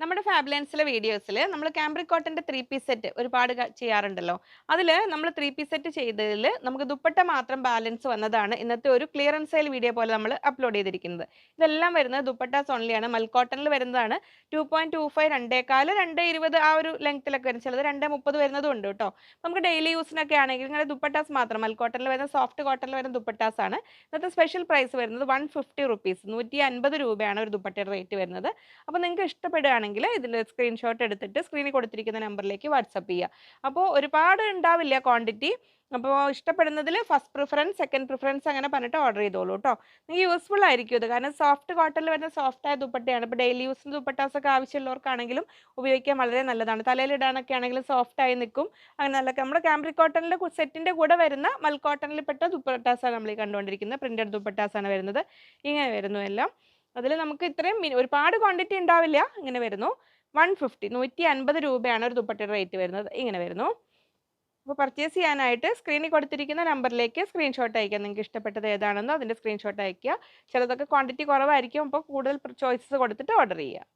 നമ്മുടെ ഫാബ്ലൻസിലെ വീഡിയോസിൽ നമ്മൾ ക്യാമ്പ്രിക് കോട്ടന്റെ ത്രീ പീസ് സെറ്റ് ഒരുപാട് ചെയ്യാറുണ്ടല്ലോ. അതിൽ നമ്മൾ ത്രീ പീസ് സെറ്റ് ചെയ്തതിൽ നമുക്ക് ദുപ്പട്ട മാത്രം ബാലൻസ് വന്നതാണ് ഇന്നത്തെ ഒരു ക്ലിയറൻസ് സെയിൽ വീഡിയോ പോലെ നമ്മൾ അപ്ലോഡ് ചെയ്തിരിക്കുന്നത്. ഇതെല്ലാം വരുന്നത് ദുപ്പട്ടാസ് ഓൺലിയാണ്. മൽക്കോട്ടണിൽ വരുന്നതാണ് ടു പോയിന്റ് ടു ഫൈവ് രണ്ടേക്കാൽ രണ്ട് ഇരുപത് ആ ഒരു ലെങ്ത്തിലൊക്കെ വരും ചിലത് രണ്ട് മുപ്പത് വരുന്നതും ഉണ്ട് കേട്ടോ. നമുക്ക് ഡെയിലി യൂസിനൊക്കെ ആണെങ്കിൽ ഇങ്ങനെ ദുപ്പട്ടാസ് മാത്രം മൽക്കോട്ടണിൽ വരുന്ന സോഫ്റ്റ് കോട്ടണിൽ വരുന്ന ദുപ്പട്ടാസ് ആണ് ഇന്നത്തെ സ്പെഷ്യൽ പ്രൈസ് വരുന്നത് വൺ ഫിഫ്റ്റി റുപ്പീസ് നൂറ്റി അൻപത് രൂപയാണ് ഒരു ദുപ്പട്ടയുടെ റേറ്റ് വരുന്നത്. അപ്പോൾ നിങ്ങൾക്ക് ഇഷ്ടപ്പെടുകയാണെങ്കിൽ ഇതിന്റെ സ്ക്രീൻഷോട്ട് എടുത്തിട്ട് സ്ക്രീനിൽ കൊടുത്തിരിക്കുന്ന നമ്പറിലേക്ക് വാട്സപ്പ് ചെയ്യുക അപ്പോൾ ഒരുപാട് ഉണ്ടാവില്ല ക്വാണ്ടിറ്റി അപ്പോൾ ഇഷ്ടപ്പെടുന്നതിൽ ഫസ്റ്റ് പ്രിഫറൻസ് സെക്കൻഡ് പ്രിഫറൻസ് അങ്ങനെ പറഞ്ഞിട്ട് ഓർഡർ ചെയ്തോളൂ കേട്ടോ നിങ്ങൾക്ക് യൂസ്ഫുൾ ആയിരിക്കും ഇത്. കാരണം സോഫ്റ്റ് കോട്ടണിൽ വരുന്ന സോഫ്റ്റ് ആയ ദുപ്പട്ടയാണ്. ഇപ്പോൾ ഡെയിലി യൂസിന് ദുപ്പട്ടാസൊക്കെ ആവശ്യമുള്ളവർക്കാണെങ്കിലും ഉപയോഗിക്കാൻ വളരെ നല്ലതാണ്. തലയിലിടാനൊക്കെ ആണെങ്കിലും സോഫ്റ്റ് ആയി നിൽക്കും. അങ്ങനെ നല്ല നമ്മുടെ ക്യാമ്പ്രി കോട്ടണിന്റെ സെറ്റിന്റെ കൂടെ വരുന്ന മൽക്കോട്ടണിൽ പെട്ട ദുപ്പട്ടാസാണ് നമ്മൾ കണ്ടുകൊണ്ടിരിക്കുന്നത്. പ്രിന്റഡ് ദുപ്പട്ടാസാണ് വരുന്നത്. ഇങ്ങനെ വരുന്നു എല്ലാം. അതിൽ നമുക്ക് ഇത്രയും ഒരുപാട് ക്വാണ്ടിറ്റി ഉണ്ടാവില്ല ഇങ്ങനെ വരുന്നു. വൺ ഫിഫ്റ്റി നൂറ്റി അൻപത് രൂപയാണ് ഒരു ദുപ്പട്ടയുടെ റേറ്റ് വരുന്നത് ഇങ്ങനെ വരുന്നു. അപ്പോൾ പർച്ചേസ് ചെയ്യാനായിട്ട് സ്ക്രീനിൽ കൊടുത്തിരിക്കുന്ന നമ്പറിലേക്ക് സ്ക്രീൻഷോട്ട് അയക്കുക നിങ്ങൾക്ക് ഇഷ്ടപ്പെട്ടത് ഏതാണെന്നോ അതിന്റെ സ്ക്രീൻഷോട്ട് അയക്കുക ചിലതൊക്കെ ക്വാണ്ടിറ്റി കുറവായിരിക്കും അപ്പോൾ കൂടുതൽ ചോയ്സസ് കൊടുത്തിട്ട് ഓർഡർ ചെയ്യുക.